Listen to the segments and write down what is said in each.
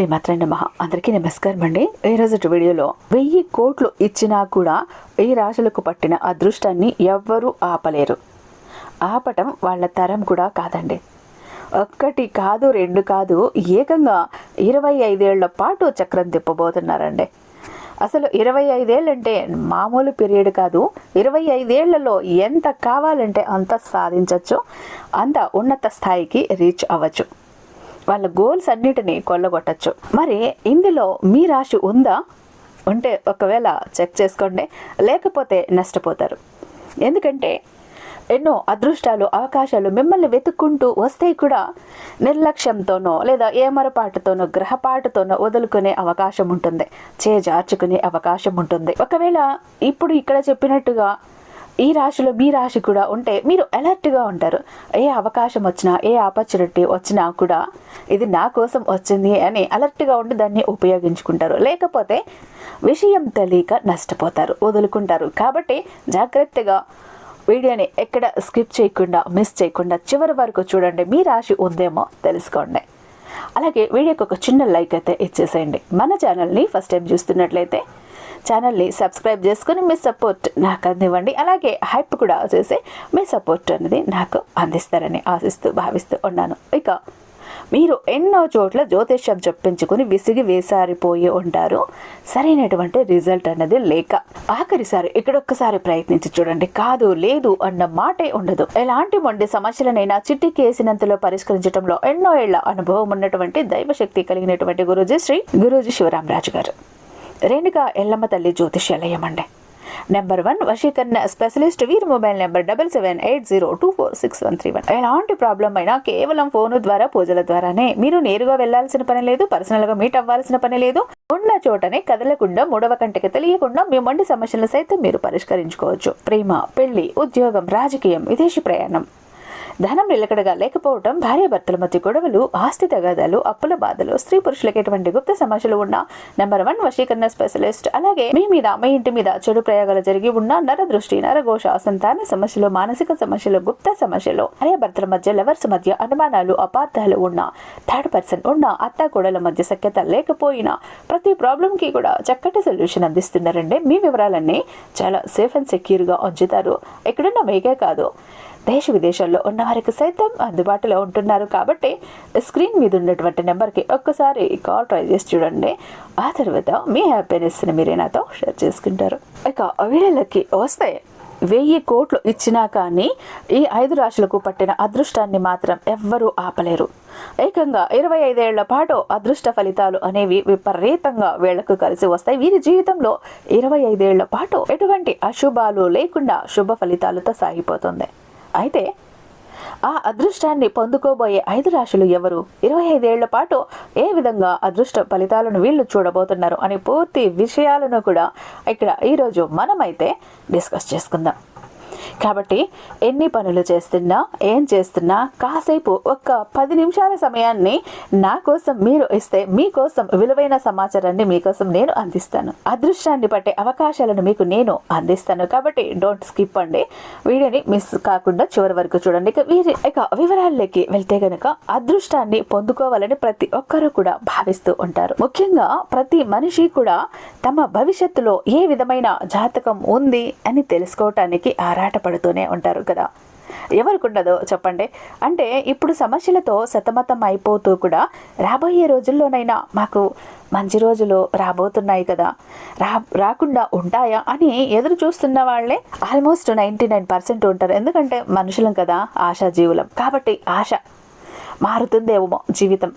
శ్రీమాత్ర నమ. అందరికీ నమస్కారం అండి. ఈ రోజు వీడియోలో వెయ్యి కోట్లు ఇచ్చినా కూడా ఈ రాశులకు పట్టిన అదృష్టాన్ని ఎవ్వరూ ఆపలేరు. ఆపటం వాళ్ళ తరం కూడా కాదండి. ఒక్కటి కాదు రెండు కాదు ఏకంగా ఇరవై ఐదేళ్ళ పాటు చక్రం తిప్పబోతున్నారండి. అసలు ఇరవై ఐదేళ్ళంటే మామూలు పీరియడ్ కాదు. ఇరవై ఐదేళ్ళలో ఎంత కావాలంటే అంత సాధించవచ్చు అంత ఉన్నత స్థాయికి రీచ్ అవ్వచ్చు. వాళ్ళ గోల్స్ అన్నిటినీ కొల్లగొట్టచ్చు. మరి ఇందులో మీ రాశి ఉందా? ఉంటే ఒకవేళ చెక్ చేసుకోండి లేకపోతే నష్టపోతారు. ఎందుకంటే ఎన్నో అదృష్టాలు అవకాశాలు మిమ్మల్ని వెతుక్కుంటూ వస్తే కూడా నిర్లక్ష్యంతోనో లేదా ఏమరపాటుతోనో గ్రహపాటుతోనో వదులుకునే అవకాశం ఉంటుంది. చేజార్చుకునే అవకాశం ఉంటుంది. ఒకవేళ ఇప్పుడు ఇక్కడ చెప్పినట్టుగా ఈ రాశిలో మీ రాశి కూడా ఉంటే మీరు అలర్ట్గా ఉంటారు. ఏ అవకాశం వచ్చినా ఏ ఆపర్చునిటీ వచ్చినా కూడా ఇది నా కోసం వచ్చింది అని అలర్ట్గా ఉండి దాన్ని ఉపయోగించుకుంటారు. లేకపోతే విషయం తెలియక నష్టపోతారు వదులుకుంటారు. కాబట్టి జాగ్రత్తగా వీడియోని ఎక్కడ స్కిప్ చేయకుండా మిస్ చేయకుండా చివరి వరకు చూడండి. మీ రాశి ఉందేమో తెలుసుకోండి. అలాగే వీడియోకి ఒక చిన్న లైక్ అయితే ఇచ్చేసేయండి. మన ఛానల్ని ఫస్ట్ టైం చూస్తున్నట్లయితే ఛానల్ని సబ్స్క్రైబ్ చేసుకుని మీ సపోర్ట్ నాకు అందివ్వండి. అలాగే హైప్ కూడా చేసి మీ సపోర్ట్ అనేది నాకు అందిస్తారని ఆశిస్తూ భావిస్తూ ఉన్నాను. ఇక మీరు ఎన్నో చోట్ల జ్యోతిష్యం చెప్పించుకుని విసిగి వేసారిపోయి ఉంటారు. సరైనటువంటి రిజల్ట్ అన్నది లేక ఆఖరిసారి ఇక్కడ ఒక్కసారి ప్రయత్నించి చూడండి. కాదు లేదు అన్న మాటే ఉండదు. ఎలాంటి మొండి సమస్యలనైనా చిట్టి కేసినంతలో పరిష్కరించడంలో ఎన్నో ఏళ్ళ అనుభవం ఉన్నటువంటి దైవశక్తి కలిగినటువంటి గురూజీ శ్రీ గురూజీ శివరామరాజు గారు. రేణుగా ఎల్లమ్మ తల్లి జ్యోతిష్యాలయం అండి నెంబర్ వన్ వశీకరణ స్పెషలిస్ట్ వీరి mobile number double seven eight zero two four six one three one ఎలాంటి ప్రాబ్లం అయినా కేవలం ఫోను ద్వారా పూజల ద్వారానే. మీరు నేరుగా వెళ్ళాల్సిన పని లేదు పర్సనల్గా మీట్ అవ్వాల్సిన పని లేదు. ఉన్న చోటనే కదలకుండా మూడవ కంటికి తెలియకుండా మీ మండి సమస్యలు సైతం మీరు పరిష్కరించుకోవచ్చు. ప్రేమ పెళ్ళి ఉద్యోగం రాజకీయం విదేశీ ప్రయాణం. ధనం నిలకడగా లేకపోవడం భార్యాభర్తల మధ్య గొడవలు ఆస్తి తగాదాలు అప్పుల బాధలు స్త్రీ పురుషులకు ఎటువంటి గుప్త సమస్యలు ఉన్న నెంబర్ వన్ వశీకరణ స్పెషలిస్ట్. అలాగే మీ మీద మీ ఇంటి మీద చెడు ప్రయోగాలు జరిగి ఉన్న నర దృష్టి నరఘోష సంతాన సమస్యలు మానసిక సమస్యలు గుప్త సమస్యలు భార్యాభర్తల మధ్య లవర్స్ మధ్య అనుమానాలు అపార్థాలు ఉన్న థర్డ్ పర్సన్ ఉన్న అత్త కోడల మధ్య సఖ్యత లేకపోయినా ప్రతి ప్రాబ్లం కి కూడా చక్కటి సొల్యూషన్ అందిస్తున్నారండి. మీ వివరాలన్నీ చాలా సేఫ్ అండ్ సెక్యూర్గా ఉంచుతారు. ఎక్కడున్న మీకే కాదు. దేశ విదేశాల్లో ఉన్న వారికి సైతం అందుబాటులో ఉంటున్నారు. కాబట్టి స్క్రీన్ మీద ఉన్నటువంటి నెంబర్కి ఒక్కసారి కాల్ ట్రై చేసి చూడండి. ఆ తర్వాత మీ హ్యాపీనెస్ని మీరే నాతో షేర్ చేసుకుంటారు. ఇక వీడియోలకి వస్తే వెయ్యి కోట్లు ఇచ్చినా కానీ ఈ ఐదు రాశులకు పట్టిన అదృష్టాన్ని మాత్రం ఎవ్వరూ ఆపలేరు. ఏకంగా ఇరవై ఐదేళ్ళ పాటు అదృష్ట ఫలితాలు అనేవి విపరీతంగా వీళ్ళకు కలిసి వస్తాయి. వీరి జీవితంలో ఇరవై ఐదేళ్ళ పాటు ఎటువంటి అశుభాలు లేకుండా శుభ ఫలితాలతో సాగిపోతుంది. అయితే ఆ అదృష్టాన్ని పొందుకోబోయే ఐదు రాశులు ఎవరు? ఇరవై ఐదేళ్ళ పాటు ఏ విధంగా అదృష్ట ఫలితాలను వీళ్ళు చూడబోతున్నారు అనే పూర్తి విషయాలను కూడా ఇక్కడ ఈరోజు మనమైతే డిస్కస్ చేసుకుందాం. కాబట్టి ఎన్ని పనులు చేస్తున్నా ఏం చేస్తున్నా కాసేపు ఒక్క పది నిమిషాల సమయాన్ని నా కోసం మీరు ఇస్తే మీకోసం విలువైన సమాచారాన్ని మీకోసం నేను అందిస్తాను. అదృష్టాన్ని పట్టే అవకాశాలను మీకు నేను అందిస్తాను. కాబట్టి డోంట్ స్కిప్ అండి. వీడియోని మిస్ కాకుండా చివరి వరకు చూడండి. ఇక వీరి ఇక వివరాల్లోకి వెళ్తే గనక అదృష్టాన్ని పొందుకోవాలని ప్రతి ఒక్కరూ కూడా భావిస్తూ ఉంటారు. ముఖ్యంగా ప్రతి మనిషి కూడా తమ భవిష్యత్తులో ఏ విధమైన జాతకం ఉంది అని తెలుసుకోవటానికి ఆరాటపడుతూనే ఉంటారు కదా. ఎవరికి ఉండదో చెప్పండి. అంటే ఇప్పుడు సమస్యలతో సతమతం అయిపోతూ కూడా రాబోయే రోజుల్లోనైనా మాకు మంచి రోజులు రాబోతున్నాయి కదా. రా రాకుండా ఉంటాయా అని ఎదురు చూస్తున్న వాళ్ళే ఆల్మోస్ట్ నైంటీ నైన్ పర్సెంట్ ఉంటారు. ఎందుకంటే మనుషులం కదా ఆశా జీవులం కాబట్టి ఆశ మారుతుందేమో జీవితం.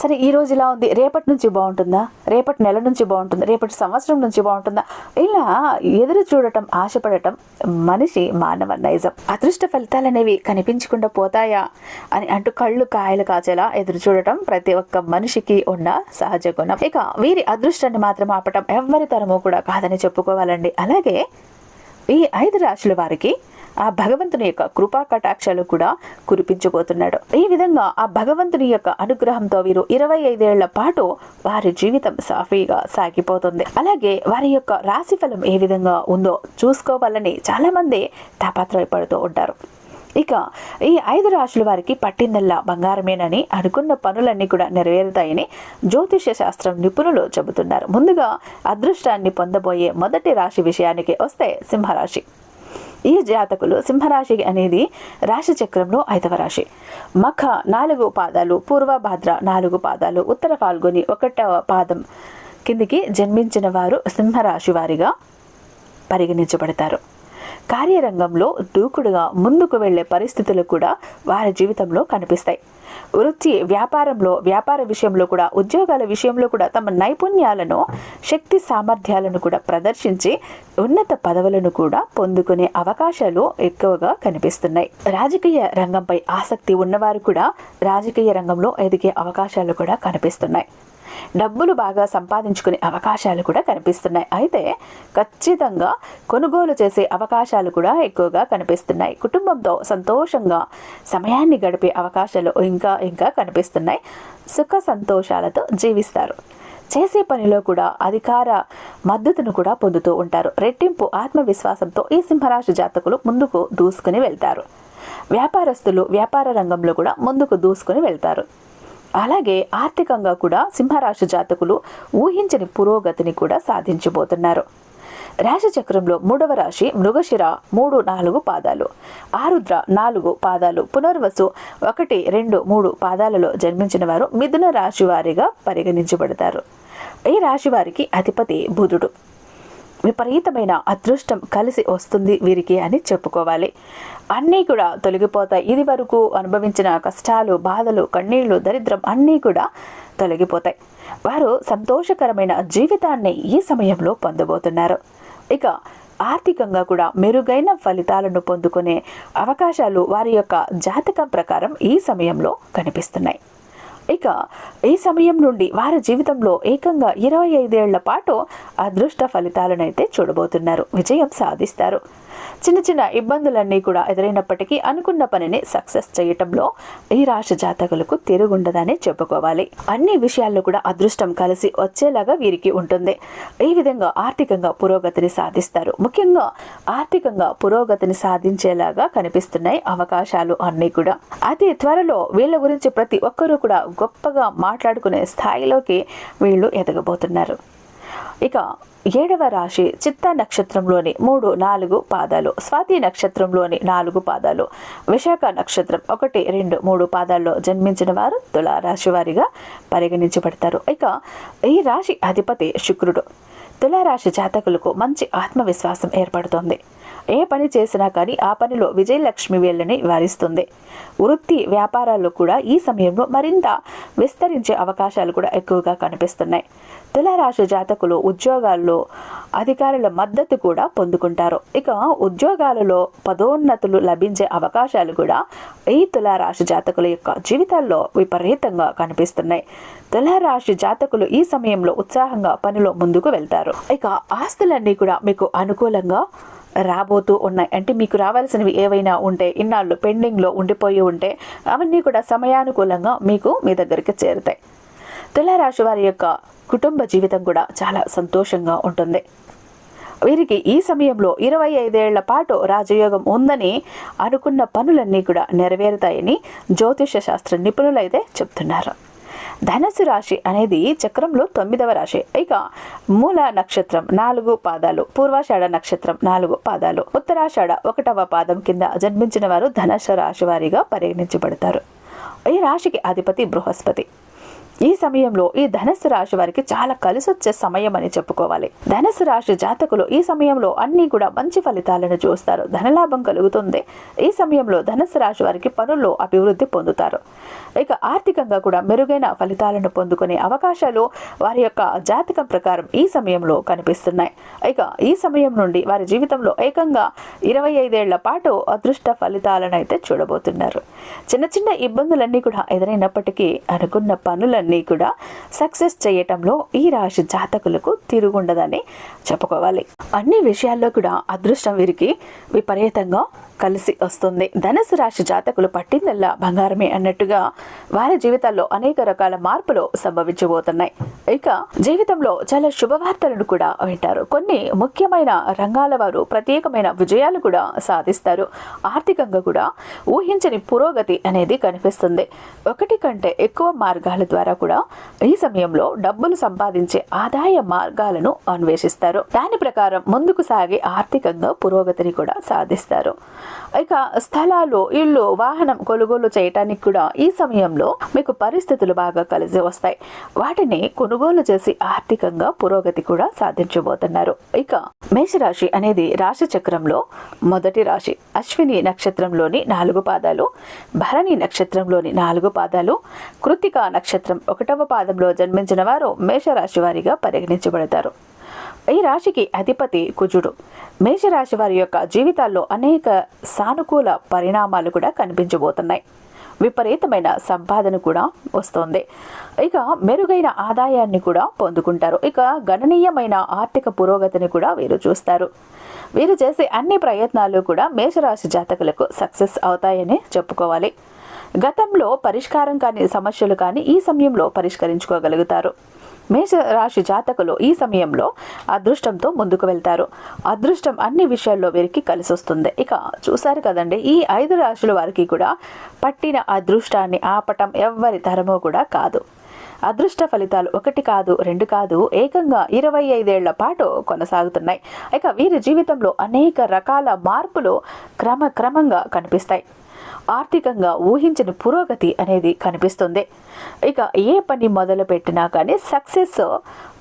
సరే ఈ రోజు ఇలా ఉంది. రేపటి నుంచి బాగుంటుందా? రేపటి నెల నుంచి బాగుంటుందా? రేపటి సంవత్సరం నుంచి బాగుంటుందా? ఇలా ఎదురు చూడటం ఆశపడటం మనిషి మానవ నైజం అదృష్ట ఫలితాలు అనేవి కనిపించకుండా పోతాయా అని అంటూ కళ్ళు కాయలు కాచేలా ఎదురు చూడటం ప్రతి ఒక్క మనిషికి ఉన్న సహజ గుణం. ఇక వీరి అదృష్టాన్ని మాత్రం ఆపటం ఎవరి తరము కూడా కాదని చెప్పుకోవాలండి. అలాగే ఈ ఐదు రాశుల వారికి ఆ భగవంతుని యొక్క కృపా కటాక్షాలు కూడా కురిపించబోతున్నాడు. ఈ విధంగా ఆ భగవంతుని యొక్క అనుగ్రహంతో వీరు ఇరవై ఐదేళ్ళ పాటు వారి జీవితం సాఫీగా సాగిపోతుంది. అలాగే వారి యొక్క రాశి ఫలం ఏ విధంగా ఉందో చూసుకోవాలని చాలా మంది తాపత్రయపడుతూ ఉంటారు. ఇక ఈ ఐదు రాశుల వారికి పట్టిందల్లా బంగారమేనని అనుకున్న పనులన్నీ కూడా నెరవేరుతాయని జ్యోతిష శాస్త్రం నిపుణులు చెబుతున్నారు. ముందుగా అదృష్టాన్ని పొందబోయే మొదటి రాశి విషయానికి వస్తే సింహరాశి. ఈ జాతకులు సింహరాశి అనేది రాశి చక్రంలో ఐదవ రాశి. మఖ నాలుగు పాదాలు పూర్వభాద్ర నాలుగు పాదాలు ఉత్తర పాల్గొని ఒకటవ పాదం కిందికి జన్మించిన వారు సింహరాశి వారిగా పరిగణించబడతారు. కార్యరంగంలో దూకుడుగా ముందుకు వెళ్ళే పరిస్థితులు కూడా వారి జీవితంలో కనిపిస్తాయి. వృత్తి వ్యాపారంలో వ్యాపార విషయంలో కూడా ఉద్యోగాల విషయంలో కూడా తమ నైపుణ్యాలను శక్తి సామర్థ్యాలను కూడా ప్రదర్శించి ఉన్నత పదవులను కూడా పొందుకునే అవకాశాలు ఎక్కువగా కనిపిస్తున్నాయి. రాజకీయ రంగంపై ఆసక్తి ఉన్నవారు కూడా రాజకీయ రంగంలో ఎదిగే అవకాశాలు కూడా కనిపిస్తున్నాయి. డబ్బులు బాగా సంపాదించుకునే అవకాశాలు కూడా కనిపిస్తున్నాయి. అయితే ఖచ్చితంగా కొనుగోలు చేసే అవకాశాలు కూడా ఎక్కువగా కనిపిస్తున్నాయి. కుటుంబంతో సంతోషంగా సమయాన్ని గడిపే అవకాశాలు ఇంకా ఇంకా కనిపిస్తున్నాయి. సుఖ సంతోషాలతో జీవిస్తారు. చేసే పనిలో కూడా అధికార మద్దతును కూడా పొందుతూ ఉంటారు. రెట్టింపు ఆత్మవిశ్వాసంతో ఈ సింహరాశి జాతకులు ముందుకు దూసుకుని వెళ్తారు. వ్యాపారస్తులు వ్యాపార రంగంలో కూడా ముందుకు దూసుకుని వెళ్తారు. అలాగే ఆర్థికంగా కూడా సింహరాశి జాతకులు ఊహించని పురోగతిని కూడా సాధించబోతున్నారు. రాశిచక్రంలో మూడవ రాశి మృగశిర మూడు నాలుగు పాదాలు ఆరుద్ర నాలుగు పాదాలు పునర్వసు ఒకటి రెండు మూడు పాదాలలో జన్మించిన వారు మిథున రాశి వారిగా పరిగణించబడతారు. ఈ రాశి వారికి అధిపతి బుధుడు. విపరీతమైన అదృష్టం కలిసి వస్తుంది వీరికి అని చెప్పుకోవాలి. అన్నీ కూడా తొలగిపోతాయి. ఇది వరకు అనుభవించిన కష్టాలు బాధలు కన్నీళ్ళు దరిద్రం అన్నీ కూడా తొలగిపోతాయి. వారు సంతోషకరమైన జీవితాన్ని ఈ సమయంలో పొందబోతున్నారు. ఇక ఆర్థికంగా కూడా మెరుగైన ఫలితాలను పొందుకునే అవకాశాలు వారి యొక్క జాతకం ప్రకారం ఈ సమయంలో కనిపిస్తున్నాయి. ఇక ఈ సమయం నుండి వారి జీవితంలో ఏకంగా ఇరవై ఐదేళ్ళ పాటు అదృష్ట ఫలితాలనైతే చూడబోతున్నారు. విజయం సాధిస్తారు. చిన్న చిన్న ఇబ్బందులన్నీ కూడా ఎదురైనప్పటికీ అనుకున్న పనిని సక్సెస్ చేయటంలో ఈ రాశి జాతకులకు తిరుగుండదని చెప్పుకోవాలి. అన్ని విషయాల్లో కూడా అదృష్టం కలిసి వచ్చేలాగా వీరికి ఉంటుంది. ఈ విధంగా ఆర్థికంగా పురోగతిని సాధిస్తారు. ముఖ్యంగా ఆర్థికంగా పురోగతిని సాధించేలాగా కనిపిస్తున్నాయి అవకాశాలు అన్నీ కూడా. అతి త్వరలో వీళ్ళ గురించి ప్రతి ఒక్కరూ కూడా గొప్పగా మాట్లాడుకునే స్థాయిలోకి వీళ్ళు ఎదగబోతున్నారు. ఇక ఏడవ రాశి చిత్త నక్షత్రంలోని మూడు నాలుగు పాదాలు స్వాతి నక్షత్రంలోని నాలుగు పాదాలు విశాఖ నక్షత్రం ఒకటి రెండు మూడు పాదాల్లో జన్మించిన వారు తులారాశి వారిగా పరిగణించబడతారు. ఇక ఈ రాశి అధిపతి శుక్రుడు. తులారాశి జాతకులకు మంచి ఆత్మవిశ్వాసం ఏర్పడుతుంది. ఏ పని చేసినా కానీ ఆ పనిలో విజయలక్ష్మి వీళ్ళని వారిస్తుంది. వృత్తి వ్యాపారాల్లో కూడా ఈ సమయంలో మరింత విస్తరించే అవకాశాలు కూడా ఎక్కువగా కనిపిస్తున్నాయి. తులారాశి జాతకులు ఉద్యోగాల్లో అధికారుల మద్దతు కూడా పొందుకుంటారు. ఇక ఉద్యోగాలలో పదోన్నతులు లభించే అవకాశాలు కూడా ఈ తులారాశి జాతకుల యొక్క జీవితాల్లో విపరీతంగా కనిపిస్తున్నాయి. తులారాశి జాతకులు ఈ సమయంలో ఉత్సాహంగా పనిలో ముందుకు వెళ్తారు. ఇక ఆస్తులన్నీ కూడా మీకు అనుకూలంగా రాబోతూ ఉన్నాయి. అంటే మీకు రావాల్సినవి ఏవైనా ఉంటే ఇన్నాళ్ళు పెండింగ్లో ఉండిపోయి ఉంటే అవన్నీ కూడా సమయానుకూలంగా మీకు మీ దగ్గరికి చేరుతాయి. తులారాశి వారి యొక్క కుటుంబ జీవితం కూడా చాలా సంతోషంగా ఉంటుంది. వీరికి ఈ సమయంలో ఇరవై ఐదేళ్ళ పాటు రాజయోగం ఉందని అనుకున్న పనులన్నీ కూడా నెరవేరుతాయని జ్యోతిష శాస్త్ర నిపుణులైతే చెప్తున్నారు. ధనస్సు రాశి అనేది చక్రంలో తొమ్మిదవ రాశి. ఇక మూల నక్షత్రం నాలుగు పాదాలు పూర్వాషాఢ నక్షత్రం నాలుగు పాదాలు ఉత్తరాషాఢ ఒకటవ పాదం కింద జన్మించిన వారు ధనస్సు రాశి వారిగా పరిగణించబడతారు. ఈ రాశికి అధిపతి బృహస్పతి. ఈ సమయంలో ఈ ధనస్సు రాశి వారికి చాలా కలిసొచ్చే సమయం అని చెప్పుకోవాలి. ధనస్సు రాశి జాతకులు ఈ సమయంలో అన్ని కూడా మంచి ఫలితాలను చూస్తారు. ధనలాభం కలుగుతుంది. ఈ సమయంలో ధనస్సు రాశి వారికి పనుల్లో అభివృద్ధి పొందుతారు. ఇక ఆర్థికంగా కూడా మెరుగైన ఫలితాలను పొందుకునే అవకాశాలు వారి యొక్క జాతకం ప్రకారం ఈ సమయంలో కనిపిస్తున్నాయి. ఇక ఈ సమయం నుండి వారి జీవితంలో ఏకంగా ఇరవై ఐదేళ్ళ పాటు అదృష్ట ఫలితాలను అయితే చూడబోతున్నారు. చిన్న చిన్న ఇబ్బందులన్నీ కూడా ఎదురైనప్పటికీ అనుకున్న పనులను అన్నీ కూడా సక్సెస్ చేయటంలో ఈ రాశి జాతకులకు తిరుగుండదని చెప్పుకోవాలి. అన్ని విషయాల్లో కూడా అదృష్టం వీరికి విపరీతంగా కలిసి వస్తుంది. ధనుసు రాశి జాతకులు పట్టిందల్లా బంగారమే అన్నట్టుగా వారి జీవితాల్లో అనేక రకాల మార్పులు సంభవించబోతున్నాయి. ఇక జీవితంలో చాలా శుభవార్తలను కూడా వింటారు. కొన్ని ముఖ్యమైన రంగాల వారు ప్రత్యేకమైన విజయాలు కూడా సాధిస్తారు. ఆర్థికంగా కూడా ఊహించని పురోగతి అనేది కనిపిస్తుంది. ఒకటి కంటే ఎక్కువ మార్గాల ద్వారా కూడా ఈ సమయంలో డబ్బులు సంపాదించే ఆదాయ మార్గాలను అన్వేషిస్తారు. దాని ప్రకారం ముందుకు సాగి ఆర్థికంగా పురోగతిని కూడా సాధిస్తారు. ఇక స్థలాలు ఇల్లు వాహనం కొనుగోలు చేయటానికి కూడా ఈ సమయంలో మీకు పరిస్థితులు బాగా కలిసి వస్తాయి. వాటిని కొనుగోలు చేసి ఆర్థికంగా పురోగతి కూడా సాధించబోతున్నారు. ఇక మేషరాశి అనేది రాశి చక్రంలో మొదటి రాశి. అశ్విని నక్షత్రంలోని నాలుగు పాదాలు భరణి నక్షత్రంలోని నాలుగు పాదాలు కృతిక నక్షత్రం ఒకటవ పాదంలో జన్మించిన వారు మేషరాశి వారిగా పరిగణించబడతారు. ఈ రాశికి అధిపతి కుజుడు. మేషరాశి వారి యొక్క జీవితాల్లో అనేక సానుకూల పరిణామాలు కూడా కనిపించబోతున్నాయి. విపరీతమైన సంపాదన కూడా వస్తుంది. ఇక మెరుగైన ఆదాయాన్ని కూడా పొందుకుంటారు. ఇక గణనీయమైన ఆర్థిక పురోగతిని కూడా వీరు చూస్తారు. వీరు చేసే అన్ని ప్రయత్నాలు కూడా మేషరాశి జాతకులకు సక్సెస్ అవుతాయని చెప్పుకోవాలి. గతంలో పరిష్కారం కాని సమస్యలు కానీ ఈ సమయంలో పరిష్కరించుకోగలుగుతారు. మేష రాశి జాతకులు ఈ సమయంలో అదృష్టంతో ముందుకు వెళ్తారు. అదృష్టం అన్ని విషయాల్లో వీరికి కలిసి వస్తుంది ఇక చూశారు కదండి ఈ ఐదు రాశుల వారికి కూడా పట్టిన అదృష్టాన్ని ఆపటం ఎవ్వరి తరమో కూడా కాదు. అదృష్ట ఫలితాలు ఒకటి కాదు రెండు కాదు ఏకంగా ఇరవై ఐదేళ్ళ పాటు కొనసాగుతున్నాయి. ఇక వీరి జీవితంలో అనేక రకాల మార్పులు క్రమక్రమంగా కనిపిస్తాయి. ఆర్థికంగా ఊహించిన పురోగతి అనేది కనిపిస్తుంది. ఇక ఏ పని మొదలు పెట్టినా కానీ సక్సెస్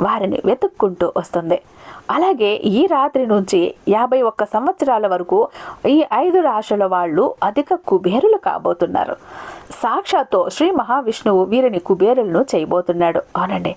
వారిని వెతుక్కుంటూ వస్తుంది. అలాగే ఈ రాత్రి నుంచి యాభై ఒక్క సంవత్సరాల వరకు ఈ ఐదు రాశుల వాళ్ళు అధిక కుబేరులు కాబోతున్నారు. సాక్షాత్తు శ్రీ మహావిష్ణువు వీరిని కుబేరులను చేయబోతున్నాడు. అవునండి.